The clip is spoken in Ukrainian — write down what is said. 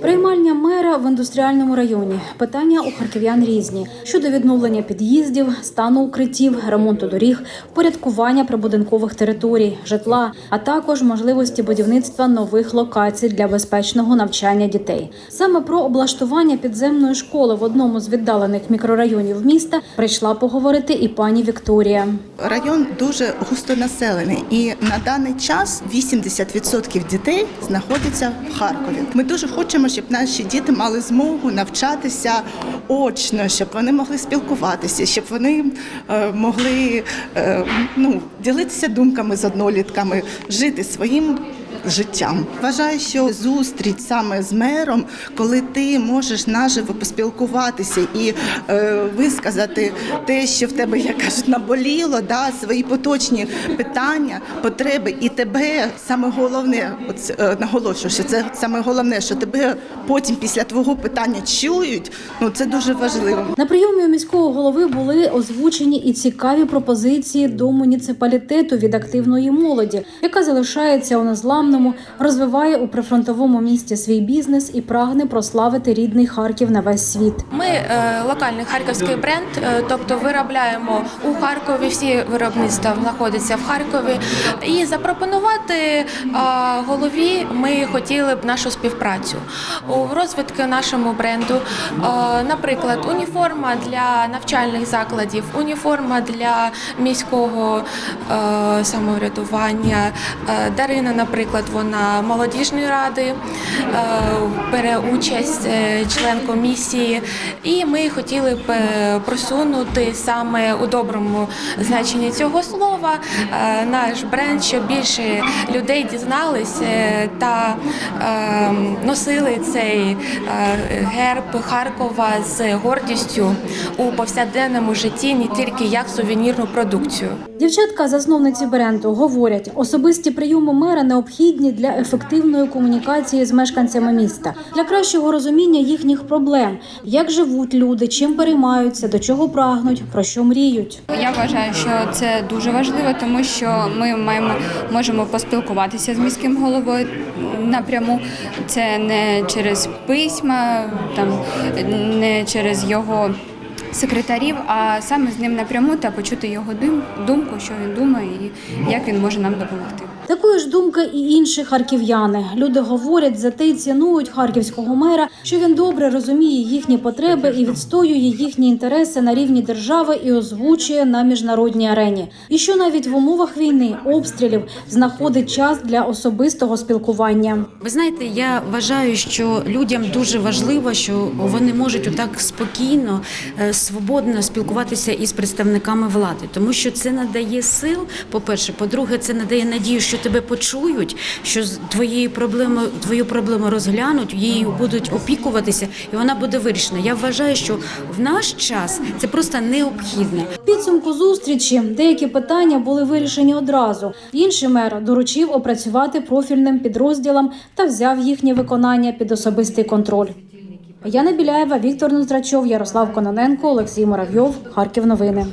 Приймальня мера в індустріальному районі. Питання у харків'ян різні щодо відновлення під'їздів, стану укриттів, ремонту доріг, порядкування прибудинкових територій, житла, а також можливості будівництва нових локацій для безпечного навчання дітей. Саме про облаштування підземної школи в одному з віддалених мікрорайонів міста прийшла поговорити і пані Вікторія. Район дуже густонаселений, і на даний час 80% дітей знаходяться в Харкові. Ми дуже хочемо, щоб наші діти мали змогу навчатися очно, щоб вони могли спілкуватися, щоб вони е, могли е, ну, ділитися думками з однолітками, жити своїм. Життям вважаю, що зустріч саме з мером, коли ти можеш наживо поспілкуватися і е, висказати те, що в тебе, як кажуть, наболіло, да, свої поточні питання, потреби, і тебе саме головне, оце, е, наголошую, що це саме головне, що тебе потім після твого питання чують. Ну це дуже важливо. На прийомі у міського голови були озвучені і цікаві пропозиції до муніципалітету від активної молоді, яка залишається у незламному, розвиває у прифронтовому місті свій бізнес і прагне прославити рідний Харків на весь світ. Ми е, локальний харківський бренд, е, тобто виробляємо у Харкові. Всі виробництва знаходяться в Харкові. І запропонувати е, голові ми хотіли б нашу співпрацю у розвитку нашому бренду. Наприклад, уніформа для навчальних закладів, уніформа для міського самоврядування. Дарина, наприклад, вона молодіжної ради, е, бере участь е, член комісії, і ми хотіли б е, просунути саме у доброму значенні цього слова наш бренд, щоб більше людей дізналися та носили цей герб Харкова з гордістю у повсякденному житті, не тільки як сувенірну продукцію. Дівчатка, засновниці бренду, говорять, особисті прийоми мера необхідні для ефективної комунікації з мешканцями міста, для кращого розуміння їхніх проблем, як живуть люди, чим переймаються, до чого прагнуть, про що мріють. Я вважаю, що це дуже важливо, тому що ми маємо можемо поспілкуватися з міським головою напряму. Це не через письма, там не через його. Секретарів, а саме з ним напряму та почути його дум- думку, що він думає і як він може нам допомогти. Такої ж думки і інші харків'яни. Люди говорять, за те й цінують харківського мера, що він добре розуміє їхні потреби і відстоює їхні інтереси на рівні держави і озвучує на міжнародній арені. І що навіть в умовах війни, обстрілів знаходить час для особистого спілкування. Ви знаєте, я вважаю, що людям дуже важливо, що вони можуть отак спокійно, е, свободно спілкуватися із представниками влади, тому що це надає сил. По-перше, по-друге, це надає надію, що тебе почують, що з твоєю проблемою твою проблему розглянуть, її будуть опікуватися, і вона буде вирішена. Я вважаю, що в наш час це просто необхідно. Підсумку зустрічі деякі питання були вирішені одразу. Інший мер доручив опрацювати профільним підрозділам та взяв їхнє виконання під особистий контроль. Яна Біляєва, Віктор Ноздрачов, Ярослав Кононенко, Олексій Муравйов. Харків. Новини.